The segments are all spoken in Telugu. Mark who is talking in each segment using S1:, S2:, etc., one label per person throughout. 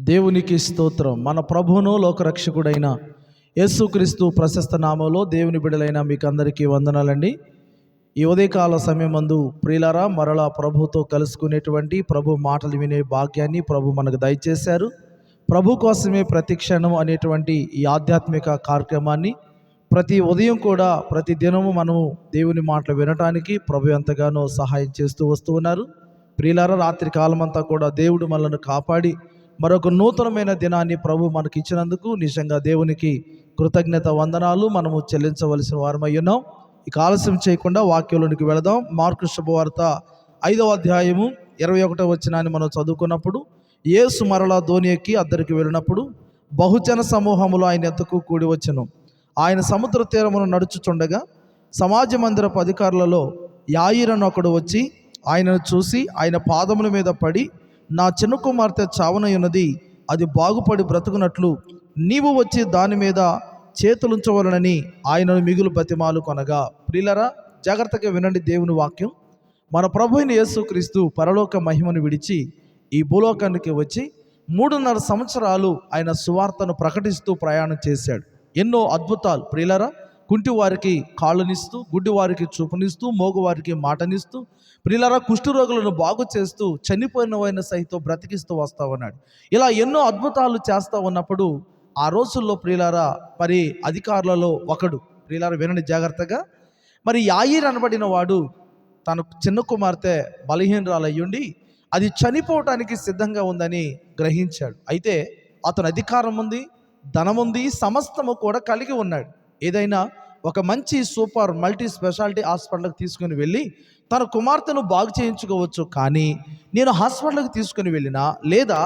S1: దేవునికి స్తోత్రం. మన ప్రభువును లోకరక్షకుడైన యేసుక్రీస్తు ప్రశస్త నామంలో దేవుని బిడలైన మీకు అందరికీ వందనాలండి. ఈ ఉదయకాల సమయం మందు ప్రియులారా మరలా ప్రభుతో కలుసుకునేటువంటి ప్రభు మాటలు వినే భాగ్యాన్ని ప్రభు మనకు దయచేశారు. ప్రభు కోసమే ప్రతి క్షణం అనేటువంటి ఈ ఆధ్యాత్మిక కార్యక్రమాన్ని ప్రతి ఉదయం కూడా ప్రతి దినము మనము దేవుని మాటలు వినటానికి ప్రభు ఎంతగానో సహాయం చేస్తూ వస్తూ ఉన్నారు. ప్రియులారా రాత్రి కాలమంతా కూడా దేవుడు మనల్ని కాపాడి మరొక నూతనమైన దినాన్ని ప్రభు మనకి ఇచ్చినందుకు నిజంగా దేవునికి కృతజ్ఞత వందనాలు. మనము చెల్లించవలసిన వారమై ఉన్నాం. ఇక ఆలస్యం చేయకుండా వాక్యంలోనికి వెళదాం. మార్కు శుభవార్త ఐదవ అధ్యాయము ఇరవై ఒకటో వచ్చినాన్ని మనం చదువుకున్నప్పుడు యేసు మరలా ధోని ఎక్కి అద్దరికి వెళ్ళినప్పుడు బహుజన సమూహములు ఆయన ఎత్తుకు కూడి వచ్చను. ఆయన సముద్ర తీరమును నడుచుచుండగా సమాజ మందిరపు అధికారులలో యాయిరను ఒకడు వచ్చి ఆయనను చూసి ఆయన పాదముల మీద పడి నా చిన్న కుమార్తె చావనయున్నది అది బాగుపడి బ్రతుకున్నట్లు నీవు వచ్చి దాని మీద చేతులుంచవలనని ఆయనను మిగులు బతిమాలు కొనగా. ప్రిలరా జాగ్రత్తగా వినండి దేవుని వాక్యం. మన ప్రభుని యేసుక్రీస్తు పరలోక మహిమను విడిచి ఈ భూలోకానికి వచ్చి మూడున్నర సంవత్సరాలు ఆయన సువార్తను ప్రకటిస్తూ ప్రయాణం చేశాడు. ఎన్నో అద్భుతాలు. ప్రియులరా కుంటి వారికి కాళ్ళనిస్తూ గుడ్డి వారికి చూపునిస్తూ మోగువారికి మాటనిస్తూ ప్రియులరా కుష్ఠరోగులను బాగు చేస్తూ చనిపోయిన సహితం సైతం బ్రతికిస్తూ వస్తా ఉన్నాడు ఇలా ఎన్నో అద్భుతాలు చేస్తూ ఉన్నప్పుడు ఆ రోజుల్లో ప్రియులారా మరి అధికారులలో ఒకడు ప్రియులారా వినండి జాగ్రత్తగా. మరి యాయిర్ అనబడిన వాడు తన చిన్న కుమార్తె బలహీనరాలయ్యుండి అది చనిపోవటానికి సిద్ధంగా ఉందని గ్రహించాడు. అయితే అతను అధికారం ఉంది ధనం ఉంది సమస్తము కూడా కలిగి ఉన్నాడు. ఏదైనా ఒక మంచి సూపర్ మల్టీ స్పెషాలిటీ హాస్పిటల్కి తీసుకుని వెళ్ళి తన కుమార్తెను బాగు చేయించుకోవచ్చు కానీ నేను హాస్పిటల్కి తీసుకుని వెళ్ళినా లేదా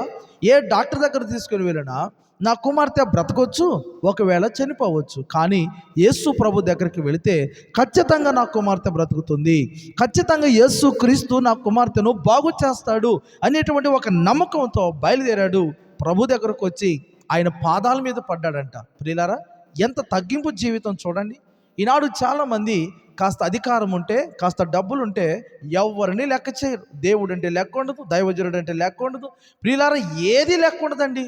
S1: ఏ డాక్టర్ దగ్గర తీసుకుని వెళ్ళినా నా కుమార్తె బ్రతకొచ్చు ఒకవేళ చనిపోవచ్చు. కానీ యేసు ప్రభు దగ్గరికి వెళితే ఖచ్చితంగా నా కుమార్తె బ్రతుకుతుంది. ఖచ్చితంగా యేసు క్రీస్తు నా కుమార్తెను బాగు చేస్తాడు అనేటువంటి ఒక నమ్మకంతో బయలుదేరాడు. ప్రభు దగ్గరకు వచ్చి ఆయన పాదాల మీద పడ్డాడంట. ప్రియులారా ఎంత తగ్గింపు జీవితం చూడండి. ఈనాడు చాలామంది కాస్త అధికారం ఉంటే కాస్త డబ్బులు ఉంటే ఎవరిని లెక్క చేయరు. దేవుడు అంటే లెక్క ఉండదు దైవజనుడు అంటే లెక్క ఉండదు. ప్రియులార ఏది లెక్క ఉండదండి.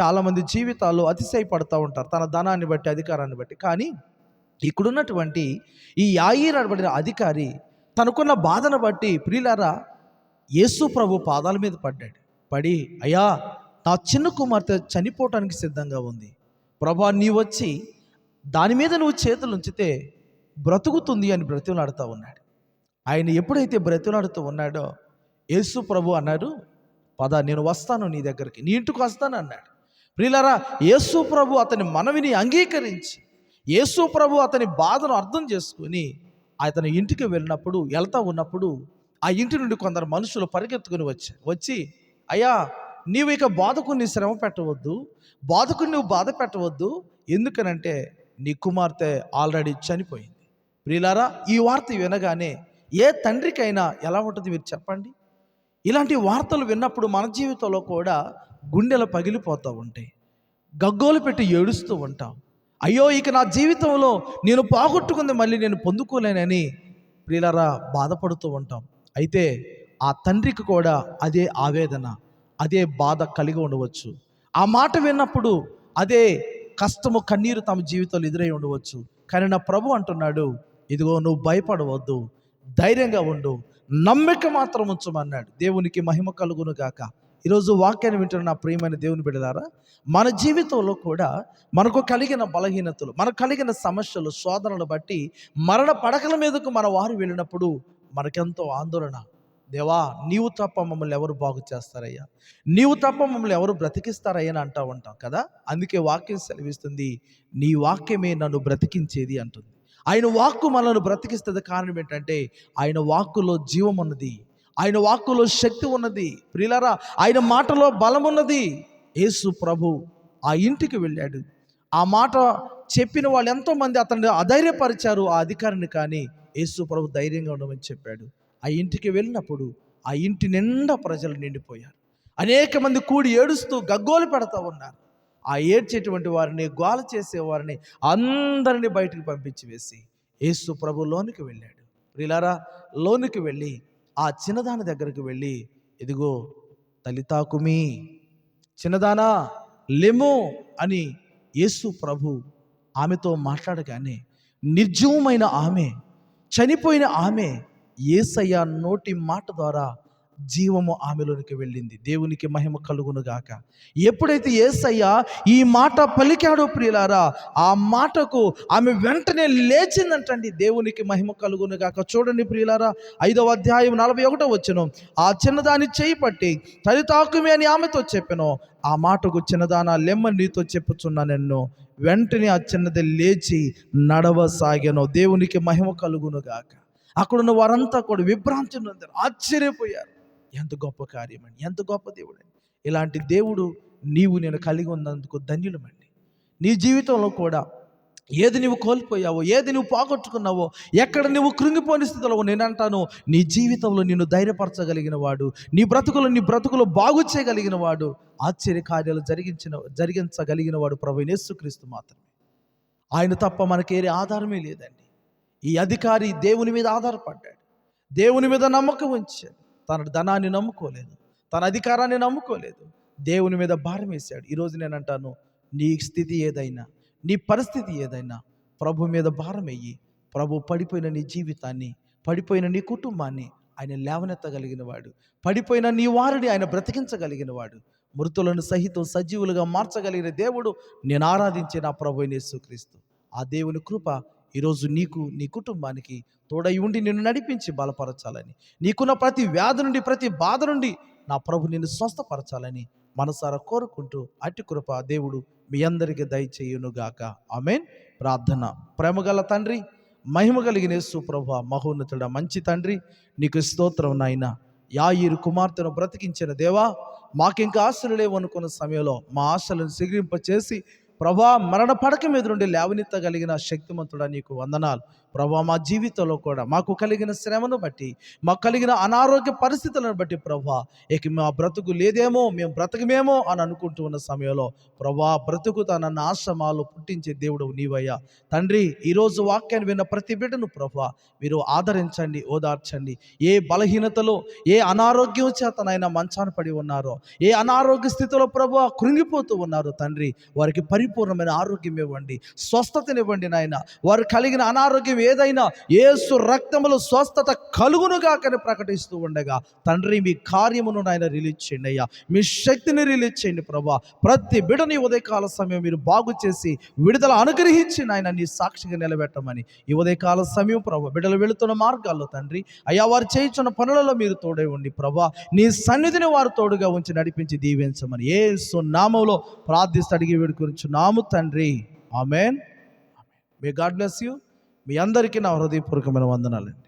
S1: చాలామంది జీవితాలు అతిశయపడుతూ ఉంటారు తన ధనాన్ని బట్టి అధికారాన్ని బట్టి. కానీ ఇక్కడున్నటువంటి ఈ యాయిర్ అనబడిన అధికారి తనకున్న బాధను బట్టి ప్రియులారా యేసు ప్రభు పాదాల మీద పడ్డాడు. పడి అయ్యా నా చిన్న కుమార్తె చనిపోవటానికి సిద్ధంగా ఉంది. ప్రభా నీ వచ్చి దాని మీద నువ్వు చేతులు ఉంచితే బ్రతుకుతుంది అని బ్రతిలాడుతూ ఉన్నాడు. ఆయన ఎప్పుడైతే బ్రతిలాడుతూ ఉన్నాడో యేసు ప్రభు అన్నాడు పద నేను వస్తాను నీ దగ్గరికి. నీ ఇంటికి వస్తాను అన్నాడు. ప్రియులారా యేసు ప్రభు అతని మనవిని అంగీకరించి యేసు ప్రభు అతని బాధను అర్థం చేసుకుని అతని ఇంటికి వెళ్ళినప్పుడు వెళ్తా ఉన్నప్పుడు ఆ ఇంటి నుండి కొందరు మనుషులు పరిగెత్తుకుని వచ్చారు. వచ్చి అయ్యా నీవు ఇక బాధకుని శ్రమ పెట్టవద్దు. బాధకుని నువ్వు బాధ పెట్టవద్దు. ఎందుకనంటే నీ కుమార్తె ఆల్రెడీ చనిపోయింది. ప్రియులారా ఈ వార్త వినగానే ఏ తండ్రికైనా ఎలా ఉంటుంది మీరు చెప్పండి? ఇలాంటి వార్తలు విన్నప్పుడు మన జీవితంలో కూడా గుండెలు పగిలిపోతూ ఉంటాయి. గగ్గోలు పెట్టి ఏడుస్తూ ఉంటాం. అయ్యో ఇక నా జీవితంలో నేను పోగొట్టుకుంది మళ్ళీ నేను పొందుకోలేనని ప్రియులరా బాధపడుతూ ఉంటాం. అయితే ఆ తండ్రికి కూడా అదే ఆవేదన. అదే బాధ కలిగి ఉండవచ్చు. ఆ మాట విన్నప్పుడు అదే కష్టము కన్నీరు తమ జీవితంలో ఎదురై ఉండవచ్చు. కానీ నా ప్రభు అంటున్నాడు ఇదిగో నువ్వు భయపడవద్దు. ధైర్యంగా ఉండు. నమ్మిక మాత్రం ఉంచమన్నాడు. దేవునికి మహిమ కలుగును గాక. ఈరోజు వాక్యాన్ని వింటున్న నా ప్రియమైన దేవుని బిడలారా మన జీవితంలో కూడా మనకు కలిగిన బలహీనతలు మనకు కలిగిన సమస్యలు శోధనలు బట్టి మరణ పడకల మీదకు మన వారు వెళ్ళినప్పుడు మనకెంతో ఆందోళన దేవా నీవు తప్ప మమ్మల్ని ఎవరు బాగు చేస్తారయ్యా? నీవు తప్ప మమ్మల్ని ఎవరు బ్రతికిస్తారయ్యా అని అంటూ ఉంటాం కదా? అందుకే వాక్యం సెలవిస్తుంది నీ వాక్యమే నన్ను బ్రతికించేది అంటుంది. ఆయన వాక్కు మనల్ని బ్రతికిస్తుంది కారణం ఏంటంటే ఆయన వాక్కులో జీవం ఉన్నది ఆయన వాక్కులో శక్తి ఉన్నది. ప్రియులరా ఆయన మాటలో బలం ఉన్నది. యేసు ప్రభు ఆ ఇంటికి వెళ్ళాడు. ఆ మాట చెప్పిన వాళ్ళు ఎంతోమంది అతన్ని అధైర్యపరిచారు ఆ అధికారిని కానీ యేసు ప్రభు ధైర్యంగా ఉండమని చెప్పాడు. ఆ ఇంటికి వెళ్ళినప్పుడు ఆ ఇంటి నిండా ప్రజలు నిండిపోయారు. అనేక మంది కూడి ఏడుస్తూ గగ్గోలు పెడతా ఉన్నారు. ఆ ఏడ్చేటువంటి వారిని గోల చేసేవారిని అందరినీ బయటికి పంపించి వేసి యేసు ప్రభు లోనికి వెళ్ళాడు. ప్రిలారా లోనికి వెళ్ళి ఆ చిన్నదాని దగ్గరికి వెళ్ళి ఇదిగో తలితాకుమి చిన్నదానా లెము అని యేసు ప్రభు ఆమెతో మాట్లాడగానే నిర్జీవమైన ఆమె చనిపోయిన ఆమె ఏసయ్య నోటి మాట ద్వారా జీవము ఆమెలోనికి వెళ్ళింది. దేవునికి మహిమ కలుగునుగాక ఎప్పుడైతే ఏసయ్య ఈ మాట పలికాడో ప్రియులారా ఆ మాటకు ఆమె వెంటనే లేచిందంటండి. దేవునికి మహిమ కలుగునుగాక చూడండి ప్రియులారా ఐదవ అధ్యాయం నలభై ఒకటో వచ్చను ఆ చిన్నదాన్ని చేయి పట్టి తల్లి అని ఆమెతో చెప్పాను. ఆ మాటకు చిన్నదాన లెమ్మ నీతో చెప్పుచున్నా నిన్ను వెంటనే ఆ చిన్నది లేచి నడవసాగాను. దేవునికి మహిమ కలుగునుగాక అక్కడున్న వారంతా కూడా విభ్రాంతి నొందారు ఆశ్చర్యపోయారు. ఎంత గొప్ప కార్యమండి ఎంత గొప్ప దేవుడు ఇలాంటి దేవుడు నీవు నేను కలిగి ఉన్నందుకు ధన్యులమండి. నీ జీవితంలో కూడా ఏది నువ్వు కోల్పోయావో ఏది నువ్వు పోగొట్టుకున్నావో ఎక్కడ నువ్వు కృంగిపోని స్థితిలో నేను అంటాను నీ జీవితంలో నిన్ను ధైర్యపరచగలిగిన వాడు నీ బ్రతుకులు నీ బ్రతుకులు బాగు చేయగలిగిన వాడు ఆశ్చర్య కార్యాలు జరిగించిన జరిగించగలిగిన వాడు ప్రభు యేసుక్రీస్తు మాత్రమే. ఆయన తప్ప మనకేరే ఆధారమే లేదండి. ఈ అధికారి దేవుని మీద ఆధారపడ్డాడు. దేవుని మీద నమ్మకం ఉంచాడు. తన ధనాన్ని నమ్ముకోలేదు. తన అధికారాన్ని నమ్ముకోలేదు. దేవుని మీద భారం వేశాడు. ఈరోజు నేను అంటాను నీ స్థితి ఏదైనా నీ పరిస్థితి ఏదైనా ప్రభు మీద భారం వెయ్యి ప్రభు పడిపోయిన నీ జీవితాన్ని పడిపోయిన నీ కుటుంబాన్ని ఆయన లేవనెత్తగలిగిన వాడు పడిపోయిన నీ వారిని ఆయన బ్రతికించగలిగిన వాడు మృతులను సహితం సజీవులుగా మార్చగలిగిన దేవుడు నేను ఆరాధించే నా ప్రభు యేసుక్రీస్తు. ఆ దేవుని కృప ఈరోజు నీకు నీ కుటుంబానికి తోడై ఉండి నిన్ను నడిపించి బలపరచాలని. నీకున్న ప్రతి వ్యాధి నుండి ప్రతి బాధ నుండి నా ప్రభు నిన్ను స్వస్థపరచాలని మనసారా కోరుకుంటూ అట్టి కృప దేవుడు మీ అందరికీ దయచేయునుగాక. ఆమెన్. ప్రార్థన. ప్రేమగల తండ్రి మహిమ కలిగిన సుప్రభ ప్రభు మహోన్నతుడ మంచి తండ్రి నీకు స్తోత్రం నాయన. యాయిరు కుమార్తెను బ్రతికించిన దేవా మాకింకా ఆశలు లేవనుకున్న సమయంలో మా ఆశలను సిగిరింపచేసి ప్రభా మరణ పడక మీద నుండి లేవనెత్తగలిగిన శక్తిమంతుడా నీకు వందనాలు. ప్రభా మా జీవితంలో కూడా మాకు కలిగిన శ్రమను బట్టి మాకు కలిగిన అనారోగ్య పరిస్థితులను బట్టి ప్రభా ఇక మా బ్రతుకు లేదేమో మేము బ్రతకమేమో అని అనుకుంటూ ఉన్న సమయంలో ప్రభా బ్రతుకు తన ఆశ్రమాలు పుట్టించే దేవుడు నీవయ్యా. తండ్రి ఈరోజు వాక్యాన్ని విన్న ప్రతి బిడ్డను ప్రభా మీరు ఆదరించండి ఓదార్చండి. ఏ బలహీనతలో ఏ అనారోగ్యం చేతనైనా మంచాన పడి ఉన్నారో ఏ అనారోగ్య స్థితిలో ప్రభు కృంగిపోతూ ఉన్నారు తండ్రి వారికి పరిపూర్ణమైన ఆరోగ్యం ఇవ్వండి స్వస్థతనివ్వండి నాయన. వారు కలిగిన అనారోగ్యం ఏదైనా ఏసు రక్తములు స్వస్థత కలుగునుగాకని ప్రకటిస్తూ ఉండగా తండ్రి మీ కార్యమును నాయన రిలీజ్ చేయండి అయ్యా. మీ శక్తిని రిలీజ్ చేయండి ప్రభా. ప్రతి బిడని ఉదయకాల సమయం మీరు బాగు చేసి విడుదల అనుగ్రహించి నాయన నీ సాక్షిగా నిలబెట్టమని ఈ ఉదయకాల సమయం ప్రభా బిడ్డలు వెళుతున్న మార్గాల్లో తండ్రి అయ్యా వారు చేయించున్న పనులలో మీరు తోడే ఉండి ప్రభా నీ సన్నిధిని వారు తోడుగా ఉంచి నడిపించి దీవించమని ఏ నామంలో ప్రార్థిస్తూ అడిగి వేడుకొని నాము తండ్రి. Amen. May God bless you. మీ అందరికీ నా హృదయపూర్వకమైన వందనాలండి